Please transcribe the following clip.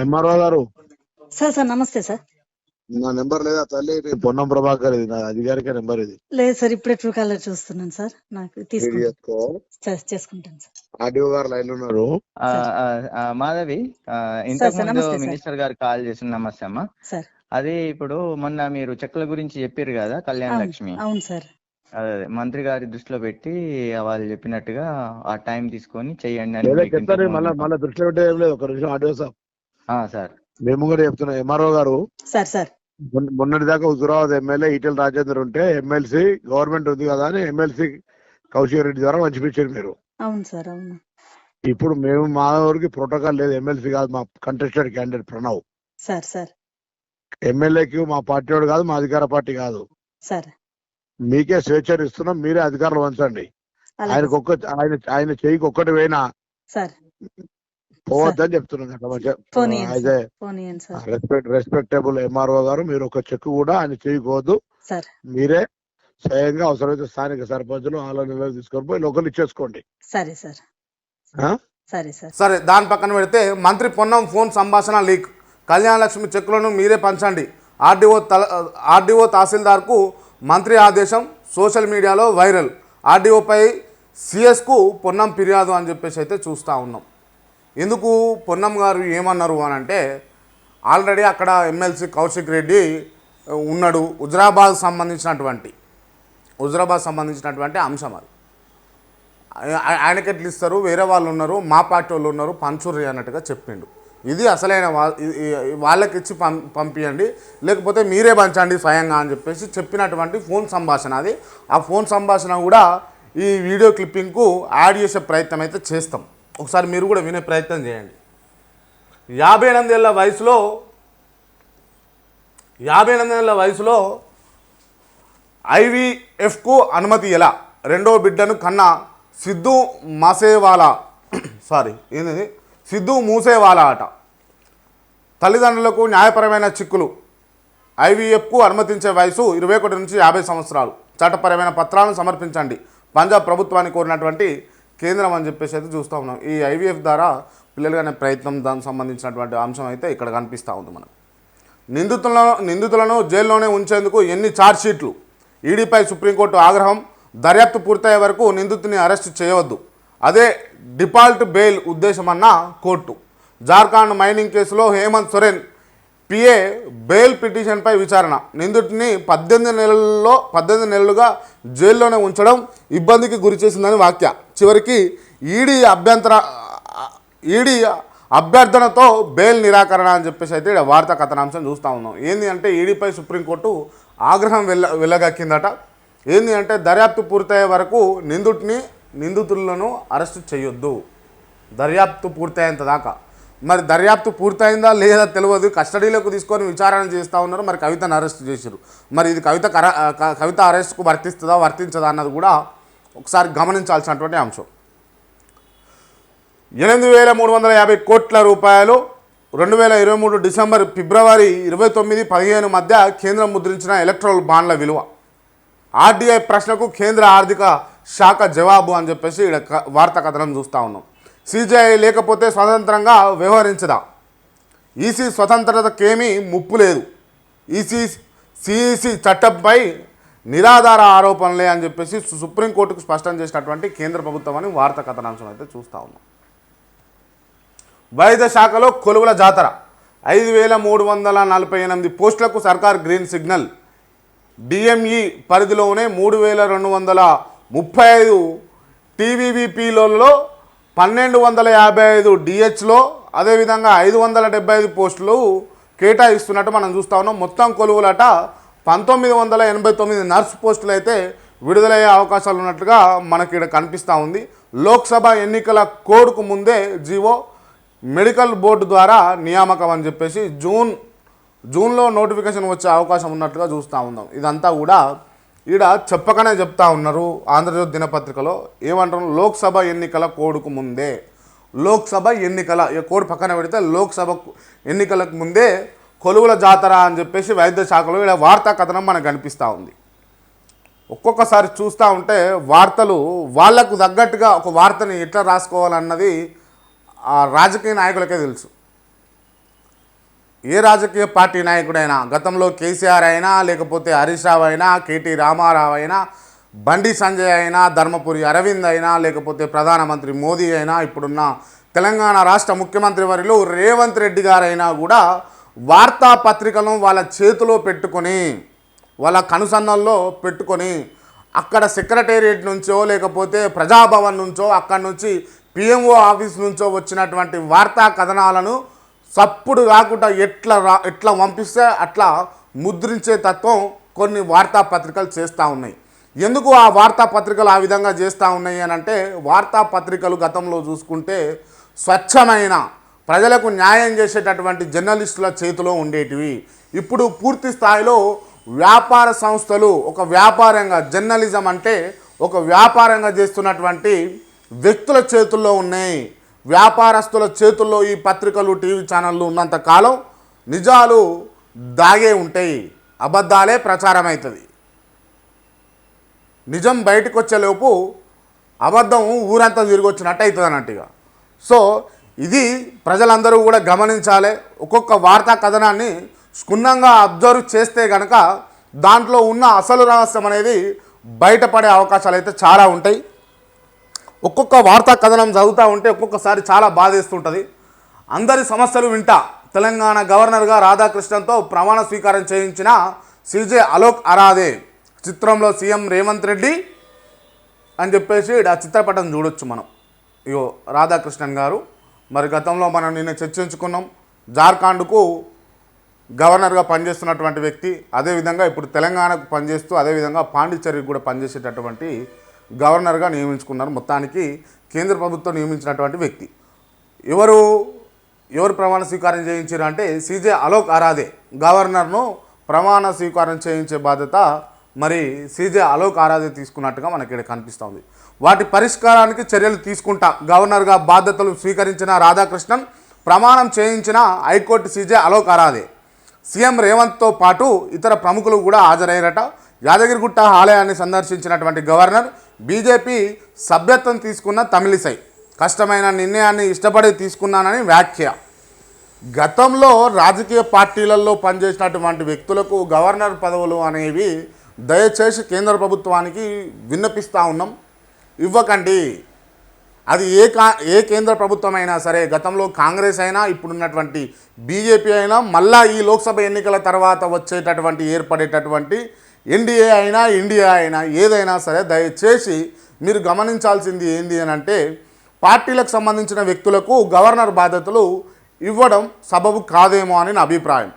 MRO గారు? Sir sir నమస్తే sir. నా నెంబర్ లేదా తల్లి? ఇది పొన్నం ప్రభాకర్ ఇది నా అధికారిక నెంబర్ ఇది. లేదు సార్ ఇప్పుడే ట్రూ కాలర్ చూస్తున్నాను సార్. నాకు తీసుకుంటాను. సార్, చేసుకుంటాను సార్. ఆర్డీఓ గారు లైన్ ఉన్నారు. ఆ, సార్. ఆ, ఆ, మాధవి ఆ, ఇంతకు సార్, ముందు నమస్తే సార్. మినిస్టర్ గారు కాల్ చేసిన నమస్తే అమ్మా. సార్. అది ఇప్పుడు మొన్న మీరు చెక్కుల గురించి చెప్పారు కదా కళ్యాణ్ అవును లక్ష్మి. అవును సార్. అదే అదే, మంత్రి గారి దృష్టిలో పెట్టి వాళ్ళు చెప్పినట్టుగా ఆ టైం తీసుకొని చెయ్యండి అని లేదా మీకు చెప్తాను ఇంతకు మళ్ళీ ముందు- మళ్ళీ దృష్టిలో పెట్టే ఏం లేదు. ఒక నిమిషం ఆర్డీఓ సార్ సార్. మేము కూడా చెప్తున్నాం. ఎంఆర్ఓ గారు సార్ సార్. మొన్న- మొన్నటి దాకా హుజురాబాద్ ఎమ్మెల్యే ఈటెల రాజేందర్ ఉంటే ఎమ్మెల్సీ గవర్నమెంట్ ఉంది కదా అని ఎమ్మెల్సీ కౌశిక్ రెడ్డి ద్వారా పంచిపించారు మీరు అవును సార్ అవును. ఇప్పుడు మేము మా ఊరికి ప్రోటోకాల్ లేదు. ఎమ్మెల్సీ కాదు మా contested candidate Pranav. Sir sir. ఎమ్మెల్యేకి మా పార్టీ వాడు కాదు మా అధికార పార్టీ కాదు. సార్. మీకే స్వేచ్ఛను ఇస్తున్నాం మీరే అధికారులు వంచండి ఆయనకు ఒక్క ఆయన ఆయన చెయ్యికి ఒక్కటి పోయినా సార్. పోవద్దని చెప్తున్నాను రెస్పెక్ట్ రెస్పెక్టబుల్ ఎంఆర్ఓ గారు మీరు ఒక చెక్ కూడా ఆయన చేయకూడదు. సార్. మీరే స్వయంగా అవసరమైతే స్థానిక సర్పంచులు నిర్ణయం తీసుకొని పోయి లోకల్ ఇచ్చేసుకోండి. సరే సార్. ఆ? సరే సార్. సరే దాని పక్కన పెడితే మంత్రి పొన్నం ఫోన్ సంభాషణ లీక్. కళ్యాణ లక్ష్మి చెక్కులను మీరే పంచండి. ఆర్డీఓ తల ఆర్డీఓ తహసీల్దార్కు మంత్రి ఆదేశం సోషల్ మీడియాలో వైరల్. ఆర్డీఓపై సిఎస్కు పొన్నం ఫిర్యాదు అని చెప్పేసి అయితే చూస్తూ ఉన్నాం. ఎందుకు పొన్నం గారు ఏమన్నారు అని అంటే ఆల్రెడీ అక్కడ ఎమ్మెల్సీ కౌశిక్ రెడ్డి ఉన్నాడు. హుజరాబాద్ సంబంధించినటువంటి హుజరాబాద్ సంబంధించినటువంటి అంశం అది. ఆయనకి ఎట్లు ఇస్తారు వేరే వాళ్ళు ఉన్నారు మా పార్టీ వాళ్ళు ఉన్నారు పంచూరి అన్నట్టుగా చెప్పిండు. ఇది అసలైన వాళ్ళకి ఇచ్చి పం పంపించండి లేకపోతే మీరే పంచండి స్వయంగా అని చెప్పేసి చెప్పినటువంటి ఫోన్ సంభాషణ అది. ఆ ఫోన్ సంభాషణ కూడా ఈ వీడియో క్లిప్పింగ్కు యాడ్ చేసే ప్రయత్నం అయితే చేస్తాం. ఒకసారి మీరు కూడా వినే ప్రయత్నం చేయండి. యాభై ఎనిమిదేళ్ళ వయసులో యాభై ఎనిమిదేళ్ళ వయసులో ఐవీఎఫ్కు అనుమతి ఎలా? రెండో బిడ్డను కన్నా సిద్ధు మాసేవాలా? సారీ ఏంది సిద్ధు మూసేవాలా అట తల్లిదండ్రులకు న్యాయపరమైన చిక్కులు. ఐవీఎఫ్కు అనుమతించే వయసు ఇరవై ఒకటి నుంచి యాభై సంవత్సరాలు. చట్టపరమైన పత్రాలను సమర్పించండి. పంజాబ్ ప్రభుత్వాన్ని కోరినటువంటి కేంద్రం అని చెప్పేసి అయితే చూస్తూ ఉన్నాం. ఈ ఐవీఎఫ్ ద్వారా పిల్లలుగానే ప్రయత్నం దానికి సంబంధించినటువంటి అంశం అయితే ఇక్కడ కనిపిస్తూ ఉంది మనకు. నిందితులను నిందితులను జైల్లోనే ఉంచేందుకు ఎన్ని ఛార్జ్షీట్లు ఈడీపై సుప్రీంకోర్టు ఆగ్రహం దర్యాప్తు పూర్తయ్యే వరకు నిందితుని అరెస్టు చేయవద్దు. అదే డిఫాల్ట్ బెయిల్ ఉద్దేశమన్న కోర్టు. జార్ఖండ్ మైనింగ్ కేసులో హేమంత్ సొరెన్ పిఏ బెయిల్ పిటిషన్పై విచారణ. నిందితుడిని పద్దెనిమిది నెలల్లో పద్దెనిమిది నెలలుగా జైల్లోనే ఉంచడం ఇబ్బందికి గురి చేసిందని వాక్య చివరికి ఈడీ అభ్యంతర ఈడీ అభ్యర్థనతో బెయిల్ నిరాకరణ అని చెప్పేసి అయితే ఈడ వార్తా కథనాంశం చూస్తూ ఉన్నాం. ఏంది అంటే ఈడీపై సుప్రీంకోర్టు ఆగ్రహం వెళ్ళ వెళ్ళగక్కిందట ఏంది అంటే దర్యాప్తు పూర్తయ్యే వరకు నిందితుడిని నిందితులను అరెస్టు చేయొద్దు. దర్యాప్తు పూర్తయ్యేంత దాకా. మరి దర్యాప్తు పూర్తయిందా లేదా తెలియదు. కస్టడీలోకి తీసుకొని విచారణ చేస్తూ ఉన్నారు. మరి కవితను అరెస్ట్ చేశారు. మరి ఇది కవిత కర- కవిత అరెస్ట్కు వర్తిస్తుందా వర్తించదా అన్నది కూడా ఒకసారి గమనించాల్సినటువంటి అంశం. ఎనిమిది వేల మూడు వందల యాభై కోట్ల రూపాయలు రెండు వేల ఇరవై మూడు డిసెంబర్ ఫిబ్రవరి ఇరవై తొమ్మిది పదిహేను మధ్య కేంద్రం ముద్రించిన ఎలక్ట్రల్ బాండ్ల విలువ. ఆర్డీఐ ప్రశ్నకు కేంద్ర ఆర్థిక శాఖ జవాబు అని చెప్పేసి ఇక్కడ క- వార్తా కథనం చూస్తూ ఉన్నాం. సిజిఐ లేకపోతే స్వతంత్రంగా వ్యవహరించదా? ఈసీ స్వతంత్రతకేమీ ముప్పు లేదు. ఈసీ సిఈసి చట్టంపై నిరాధార ఆరోపణలే అని చెప్పేసి సుప్రీంకోర్టుకు స్పష్టం చేసినటువంటి కేంద్ర ప్రభుత్వం అని వార్త కథనాంశం అయితే చూస్తూ ఉన్నాం. వైద్య శాఖలో కొలువుల జాతర. ఐదు వేల మూడు వందల నలభై ఎనిమిది పోస్టులకు సర్కార్ గ్రీన్ సిగ్నల్. డిఎంఈ పరిధిలోనే మూడు వేల రెండు వందల ముప్పై ఐదు టీవీవీపీలలో పన్నెండు వందల యాభై ఐదు డిహెచ్లో అదేవిధంగా ఐదు వందల డెబ్బై ఐదు పోస్టులు కేటాయిస్తున్నట్టు మనం చూస్తా ఉన్నాం. మొత్తం కొలువులట పంతొమ్మిది వందల ఎనభై తొమ్మిది నర్స్ పోస్టులు అయితే విడుదలయ్యే అవకాశాలు ఉన్నట్లుగా మనకి ఇక్కడ కనిపిస్తూ ఉంది. లోక్సభ ఎన్నికల కోడ్కు ముందే జీవో మెడికల్ బోర్డు ద్వారా నియామకం అని చెప్పేసి జూన్ జూన్లో నోటిఫికేషన్ వచ్చే అవకాశం ఉన్నట్లుగా చూస్తూ ఉన్నాం. ఇదంతా కూడా ఈడ చెప్పకనే చెప్తా ఉన్నారు ఆంధ్రజ్యోతి దినపత్రికలో ఏమంటారు? లోక్సభ ఎన్నికల కోడ్కు ముందే లోక్సభ ఎన్నికల కోడ్ పక్కన పెడితే లోక్సభ ఎన్నికలకు ముందే కొలువుల జాతర అని చెప్పేసి వైద్య శాఖలో ఇలా వార్తా కథనం మనకు కనిపిస్తూ ఉంది. ఒక్కొక్కసారి చూస్తూ ఉంటే వార్తలు వాళ్ళకు తగ్గట్టుగా ఒక వార్తని ఎట్లా రాసుకోవాలన్నది ఆ రాజకీయ నాయకులకే తెలుసు. ఏ రాజకీయ పార్టీ నాయకుడైనా గతంలో కేసీఆర్ అయినా లేకపోతే హరీష్ రావు అయినా కేటీ రామారావు అయినా బండి సంజయ్ అయినా ధర్మపురి అరవింద్ అయినా లేకపోతే ప్రధానమంత్రి మోదీ అయినా ఇప్పుడున్న తెలంగాణ రాష్ట్ర ముఖ్యమంత్రి వారిలో రేవంత్ రెడ్డి గారైనా కూడా వార్తాపత్రికలను వాళ్ళ చేతిలో పెట్టుకొని వాళ్ళ కనుసన్నల్లో పెట్టుకొని అక్కడ సెక్రటేరియట్ నుంచో లేకపోతే ప్రజాభవన్ నుంచో అక్కడి నుంచి పిఎంఓ ఆఫీస్ నుంచో వచ్చినటువంటి వార్తా కథనాలను సప్పుడు కాకుండా ఎట్లా రా ఎట్లా పంపిస్తే అట్లా ముద్రించే తత్వం కొన్ని వార్తాపత్రికలు చేస్తూ ఉన్నాయి. ఎందుకు ఆ వార్తాపత్రికలు ఆ విధంగా చేస్తూ ఉన్నాయి అని అంటే వార్తాపత్రికలు గతంలో చూసుకుంటే స్వచ్ఛమైన ప్రజలకు న్యాయం చేసేటటువంటి జర్నలిస్టుల చేతిలో ఉండేటివి. ఇప్పుడు పూర్తి స్థాయిలో వ్యాపార సంస్థలు ఒక వ్యాపారంగా జర్నలిజం అంటే ఒక వ్యాపారంగా చేస్తున్నటువంటి వ్యక్తుల చేతుల్లో ఉన్నాయి. వ్యాపారస్తుల చేతుల్లో ఈ పత్రికలు టీవీ ఛానళ్ళు ఉన్నంత కాలం నిజాలు దాగే ఉంటాయి అబద్ధాలే ప్రచారం అవుతుంది నిజం బయటకు వచ్చేలోపు అబద్ధం ఊరంతా తిరిగి వచ్చినట్టు అవుతుంది అన్నట్టుగా సో ఇది ప్రజలందరూ కూడా గమనించాలి. ఒక్కొక్క వార్తా కథనాన్ని క్షుణ్ణంగా అబ్జర్వ్ చేస్తే కనుక దాంట్లో ఉన్న అసలు రహస్యం అనేది బయటపడే అవకాశాలు అయితే చాలా ఉంటాయి. ఒక్కొక్క వార్తా కథనం చదువుతూ ఉంటే ఒక్కొక్కసారి చాలా బాధేస్తుంటుంది. అందరి సమస్యలు వింటా. తెలంగాణ గవర్నర్గా రాధాకృష్ణన్తో ప్రమాణ స్వీకారం చేయించిన సిజే అలోక్ అరాదే చిత్రంలో సీఎం రేవంత్ రెడ్డి అని చెప్పేసి ఆ చిత్రపటం చూడొచ్చు మనం. ఇగో రాధాకృష్ణన్ గారు మరి గతంలో మనం నిన్న చర్చించుకున్నాం. జార్ఖండ్కు గవర్నర్గా పనిచేస్తున్నటువంటి వ్యక్తి అదేవిధంగా ఇప్పుడు తెలంగాణకు పనిచేస్తూ అదేవిధంగా పాండిచ్చేరికి కూడా పనిచేసేటటువంటి గవర్నర్గా నియమించుకున్నారు. మొత్తానికి కేంద్ర ప్రభుత్వం నియమించినటువంటి వ్యక్తి. ఎవరు ఎవరు ప్రమాణ స్వీకారం చేయించారు అంటే సీజే అలోక్ ఆరాధే. గవర్నర్ను ప్రమాణ స్వీకారం చేయించే బాధ్యత మరి సీజే అలోక్ ఆరాధే తీసుకున్నట్టుగా మనకి ఇక్కడ కనిపిస్తోంది. వాటి పరిష్కారానికి చర్యలు తీసుకుంటా గవర్నర్గా బాధ్యతలు స్వీకరించిన రాధాకృష్ణన్ ప్రమాణం చేయించిన high court CJ Alok Aradhe. CM రేవంత్తో పాటు ఇతర ప్రముఖులు కూడా హాజరయ్యారట. యాదగిరిగుట్ట ఆలయాన్ని సందర్శించినటువంటి గవర్నర్ బీజేపీ సభ్యత్వం తీసుకున్న తమిళిసై. కష్టమైన నిర్ణయాన్ని ఇష్టపడి తీసుకున్నానని వ్యాఖ్య. గతంలో రాజకీయ పార్టీలలో పనిచేసినటువంటి వ్యక్తులకు గవర్నర్ పదవులు అనేవి దయచేసి కేంద్ర ప్రభుత్వానికి విన్నపిస్తూ ఉన్నాం. ఇవ్వకండి. అది ఏ కా ఏ కేంద్ర ప్రభుత్వం అయినా సరే గతంలో కాంగ్రెస్ అయినా ఇప్పుడున్నటువంటి బీజేపీ అయినా మళ్ళా ఈ లోక్సభ ఎన్నికల తర్వాత వచ్చేటటువంటి ఏర్పడేటటువంటి ఎన్డీఏ అయినా ఇండియా అయినా ఏదైనా సరే దయచేసి మీరు గమనించాల్సింది ఏంది అని అంటే పార్టీలకు సంబంధించిన వ్యక్తులకు గవర్నర్ బాధ్యతలు ఇవ్వడం సబబు కాదేమో అని నా అభిప్రాయం.